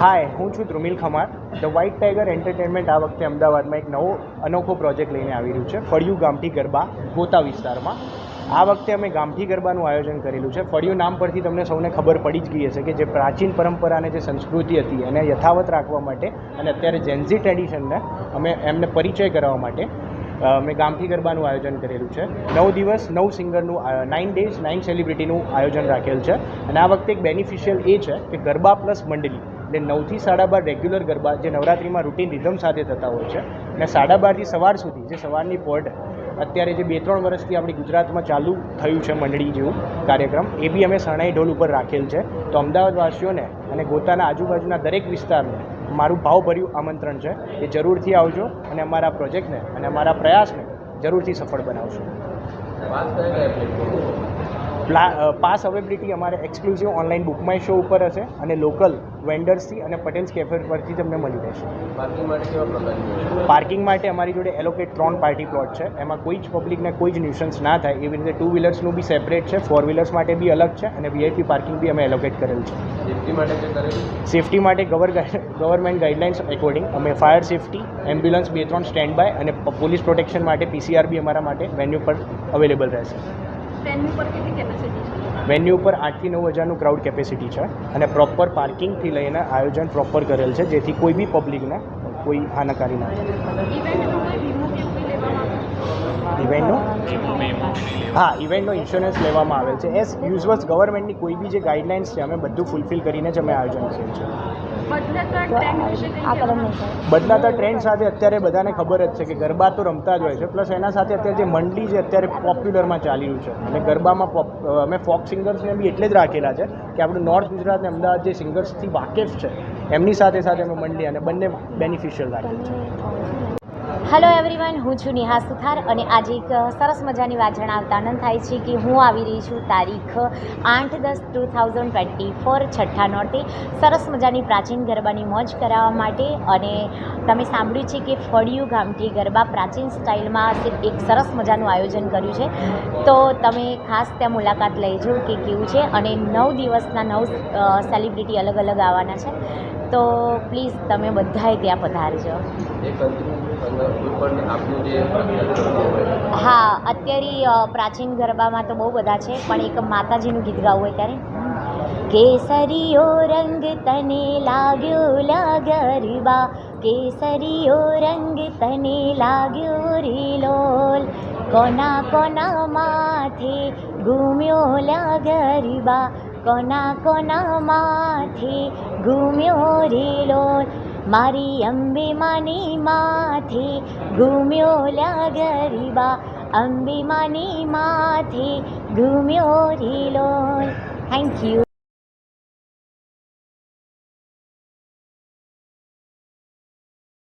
હાય હું છું Dhrumil Khamar. The white tiger entertainment આ વખતે અમદાવાદમાં એક નવો અનોખો પ્રોજેક્ટ લઈને આવી રહ્યું છે. ફળિયું ગામઠી ગરબા ગોતા વિસ્તારમાં. આ વખતે અમે ગામઠી ગરબાનું આયોજન કરેલું છે. ફળિયું નામ પરથી તમને સૌને ખબર પડી જ ગઈ હશે કે જે પ્રાચીન પરંપરા અને જે સંસ્કૃતિ હતી એને યથાવત રાખવા માટે અને અત્યારે જેન્ઝી ટ્રેડિશનને અમે એમને પરિચય કરાવવા માટે અમે ગામઠી ગરબાનું આયોજન કરેલું છે. નવ દિવસ, નવ સિંગરનું નાઇન ડેઝ નાઇન સેલિબ્રિટીનું આયોજન રાખેલ છે. અને આ વખતે એક બેનિફિશિયલ એ છે કે ગરબા પ્લસ મંડળી એટલે નવથી સાડા બાર રેગ્યુલર ગરબા જે નવરાત્રિમાં રૂટીન રિધમ સાથે થતા હોય છે. અને સાડા બારથી સવાર સુધી જે સવારની પોર્ટ અત્યારે જે બે ત્રણ વર્ષથી આપણી ગુજરાતમાં ચાલુ થયું છે મંડળી જેવું કાર્યક્રમ, એ બી અમે શરણાઈ ઢોલ ઉપર રાખેલ છે. તો અમદાવાદવાસીઓને અને ગોતાના આજુબાજુના દરેક વિસ્તારને મારું ભાવભર્યું આમંત્રણ છે કે જરૂરથી આવજો અને અમારા પ્રોજેક્ટને અને અમારા પ્રયાસને જરૂરથી સફળ બનાવશો. પ્લા પાસ અવેબિલિટી અમારે exclusive online book my show ઉપર હશે અને લોકલ વેન્ડર્સથી અને પટેલ્સ કેફે પરથી તમને મળી રહેશે. પાર્કિંગ માટે અમારી જોડે એલોકેટ ત્રણ પાર્ટી પ્લોટ છે. એમાં કોઈ જ પબ્લિકને કોઈ જ ન્યુસન્સ ના થાય. એવી રીતે ટુ વ્હીલર્સનું બી સેપરેટ છે ફોર વ્હીલર્સ માટે બી અલગ છે અને વીઆઈપી પાર્કિંગ બી અમે એલોકેટ કરેલ છે. સેફ્ટી માટે જે કરેલું? સેફટી માટે ગવર ગવર્મેન્ટ ગાઈડલાઇન્સ એકોર્ડિંગ અમે ફાયર સેફટી એમ્બ્યુલન્સ બે ત્રણ સ્ટેન્ડ બાય અને પોલીસ પ્રોટેક્શન માટે પીસીઆર બી અમારા માટે વેન્યુ પર અવેલેબલ રહેશે. ટ્રેનની પર કેટલી કેપેસિટી છે? વેન્યુ ઉપર આઠથી નવ હજારનું ક્રાઉડ કેપેસિટી છે અને પ્રોપર પાર્કિંગથી લઈને આયોજન પ્રોપર કરેલ છે જેથી કોઈ બી પબ્લિકને કોઈ હાનાકારી ના થાય ઇવેન્ટનું હા ઇવેન્ટનો ઇન્સ્યોરન્સ લેવામાં આવેલ છે. એઝ યુઝવર્સ ગવર્મેન્ટની કોઈ બી જે ગાઈડલાઇન્સ છે અમે બધું ફૂલફિલ કરીને જ અમે આયોજન કરેલ છે? બદલાતા ટ્રેન્ડ સાથે અત્યારે બધાને ખબર જ છે કે ગરબા તો રમતા જ હોય છે. પ્લસ એના સાથે અત્યારે જે મંડલી જે અત્યારે પોપ્યુલરમાં ચાલી રહ્યું છે. અને ગરબામાં અમે ફોક સિંગર્સને બી એટલે જ રાખેલા છે કે આપણું નોર્થ ગુજરાત અને અમદાવાદ જે સિંગર્સથી વાકેફ છે એમની સાથે સાથે અમે મંડલી અને બંને બેનિફિશિયલ રાખેલ છે. હેલો એવરીવન હું છું નેહા સુથાર અને આજે એક સરસ મજાની વાત જણાવતા આનંદ થાય છે કે હું આવી રહી છું તારીખ આઠ દસ ટુ થાઉઝન્ડ ટ્વેન્ટી ફોર છઠ્ઠા નોરતે. સરસ મજાની પ્રાચીન ગરબાની મોજ કરાવવા માટે અને તમે સાંભળ્યું છે કે ફળિયું ગામઠી ગરબા પ્રાચીન સ્ટાઇલમાં એક સરસ મજાનું આયોજન કર્યું છે. તો તમે ખાસ ત્યાં મુલાકાત લેજો કે કેવું છે અને નવ દિવસના નવ સેલિબ્રિટી અલગ અલગ આવવાના છે. તો પ્લીઝ તમે બધાએ ત્યાં પધારજો. હા અત્યારે પ્રાચીન ગરબામાં તો બહુ બધા છે પણ એક માતાજીનું ગીત ગાવું હોય ત્યારે. કેસરીયો રંગ તને લાગ્યો લા ગરબા કેસરીયો રંગ તને લાગ્યો રીલોલ કોના કોના માથે ઘૂમ્યો લા ગરબા કોના કોનામાંથી માથે ઘૂમ્યો રે મારી અંબે માની માથે ઘૂમ્યો લ્યા ગરીબા અંબે માની માથે ઘૂમ્યો રે થેન્ક યુ